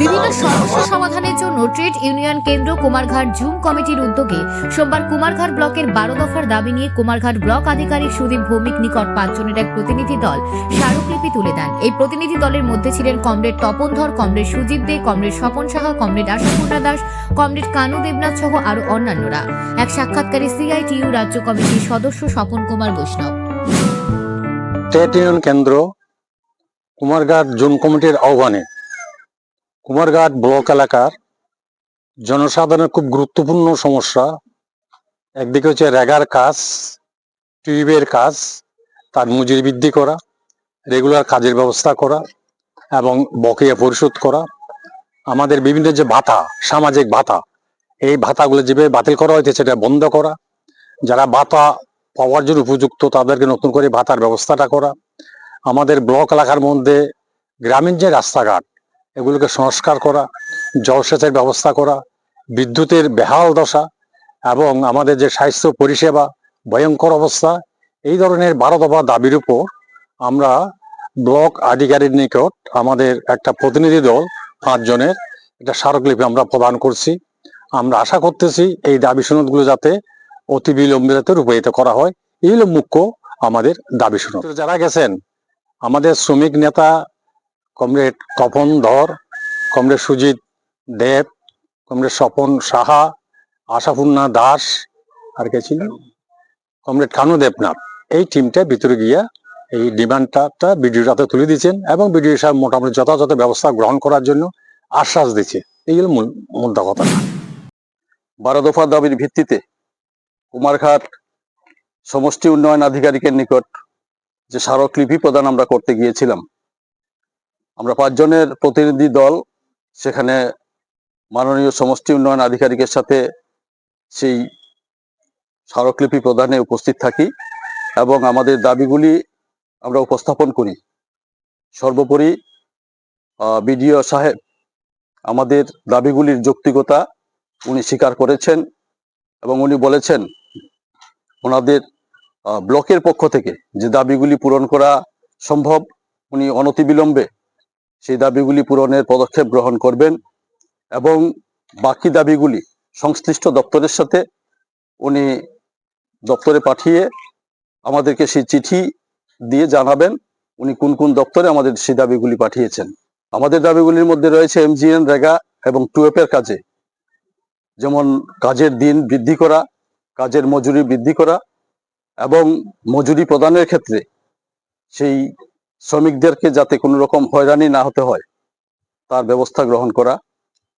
বিভিন্ন সমস্যা সমাধানের জন্য ট্রেড ইউনিয়ন কেন্দ্র কুমারঘাট জুম কমিটির উদ্যোগে সোমবার কুমারঘাট ব্লকের বারো দফার দাবি নিয়ে কুমারঘাট ব্লক আধিকারিক সুদীপ ভৌমিক নিকট পাঁচজনের এক প্রতিনিধি দল স্মারকলিপি তুলে দেন। এই প্রতিনিধি দলের মধ্যে ছিলেন comrade Tapan Dhar comrade Sujit De, comrade Swapan Saha, comrade Ashapurna Das, comrade Kanu Debnath সহ আরও অন্যান্যরা। এক সাক্ষাৎকারে সিআইটিইউ রাজ্য কমিটির সদস্য স্বপন কুমার বৈষ্ণব। ট্রেড ইউনিয়ন কেন্দ্র কুমারঘাট জোন কমিটির আহ্বানে কুমারঘাট ব্লক এলাকার জনসাধারণের খুব গুরুত্বপূর্ণ সমস্যা। একদিকে হচ্ছে রেগার কাজ টিউবের কাজ, তার মজুরি বৃদ্ধি করা, রেগুলার কাজের ব্যবস্থা করা এবং বকেয়া পরিশোধ করা। আমাদের বিভিন্ন যে ভাতা, সামাজিক ভাতা, এই ভাতাগুলো যেভাবে বাতিল করা হয়েছে সেটা বন্ধ করা। যারা ভাতা পাওয়ার জন্য উপযুক্ত তাদেরকে নতুন করে ভাতার ব্যবস্থাটা করা। আমাদের ব্লক এলাকার মধ্যে গ্রামীণ যে রাস্তাঘাট, এগুলোকে সংস্কার করা জলসেচের ব্যবস্থা করা, বিদ্যুতের বেহাল দশা এবং আমাদের যে স্বাস্থ্য পরিষেবা, ভয়ঙ্কর অবস্থা, এই ধরনের বারো দফা দাবির উপর আমরা ব্লক আধিকারিক নিকট আমাদের একটা প্রতিনিধি দল পাঁচজনের একটা স্মারকলিপি আমরা প্রদান করছি। আমরা আশা করতেছি এই দাবি সনদগুলো যাতে অতি বিলম্বে যাতে রূপায়িত করা হয়। এই হলো মুখ্য আমাদের দাবি সনদ। যারা গেছেন আমাদের শ্রমিক নেতা comrade Tapan Dhar, comrade Sujit Deb, comrade Swapan Saha, Ashapurna Das, আর কে ছিল? কমরেড কানু দেবনাথ। এই টিমটা ভিতরে গিয়া এই ডিমান্ডটা বিডিওর হাতে তুলে দিচ্ছেন এবং বিডিও সাহেব মোটামুটি যথাযথ ব্যবস্থা গ্রহণ করার জন্য আশ্বাস দিচ্ছে এই হলো মূল মুদ্রা কথা। বারো দফা দাবির ভিত্তিতে কুমারঘাট সমষ্টি উন্নয়ন আধিকারিকের নিকট যে স্মারকলিপি প্রদান আমরা করতে গিয়েছিলাম। আমরা পাঁচজনের প্রতিনিধি দল, সেখানে মাননীয় সমষ্টি উন্নয়ন আধিকারিকের সাথে সেই স্মারকলিপি প্রদানে উপস্থিত থাকি এবং আমাদের দাবিগুলি আমরা উপস্থাপন করি। সর্বোপরি বিডিও সাহেব আমাদের দাবিগুলির যৌক্তিকতা উনি স্বীকার করেছেন এবং উনি বলেছেন, ওনাদের ব্লকের পক্ষ থেকে যে দাবিগুলি পূরণ করা সম্ভব, উনি অনতিবিলম্বে সেই দাবিগুলি পূরণের পদক্ষেপ গ্রহণ করবেন এবং বাকি দাবিগুলি সংশ্লিষ্ট দপ্তরের সাথে উনি দপ্তরে পাঠিয়ে আমাদেরকে সেই চিঠি দিয়ে জানাবেন উনি কোন কোন দপ্তরে আমাদের সেই দাবিগুলি পাঠিয়েছেন। আমাদের দাবিগুলির মধ্যে রয়েছে এমজিএন, রেগা এবং টুয়েপের কাজে। যেমন কাজের দিন বৃদ্ধি করা, কাজের মজুরি বৃদ্ধি করা এবং মজুরি প্রদানের ক্ষেত্রে সেই শ্রমিকদেরকে যাতে কোনো রকম হয়রানি না হতে হয়, তার ব্যবস্থা গ্রহণ করা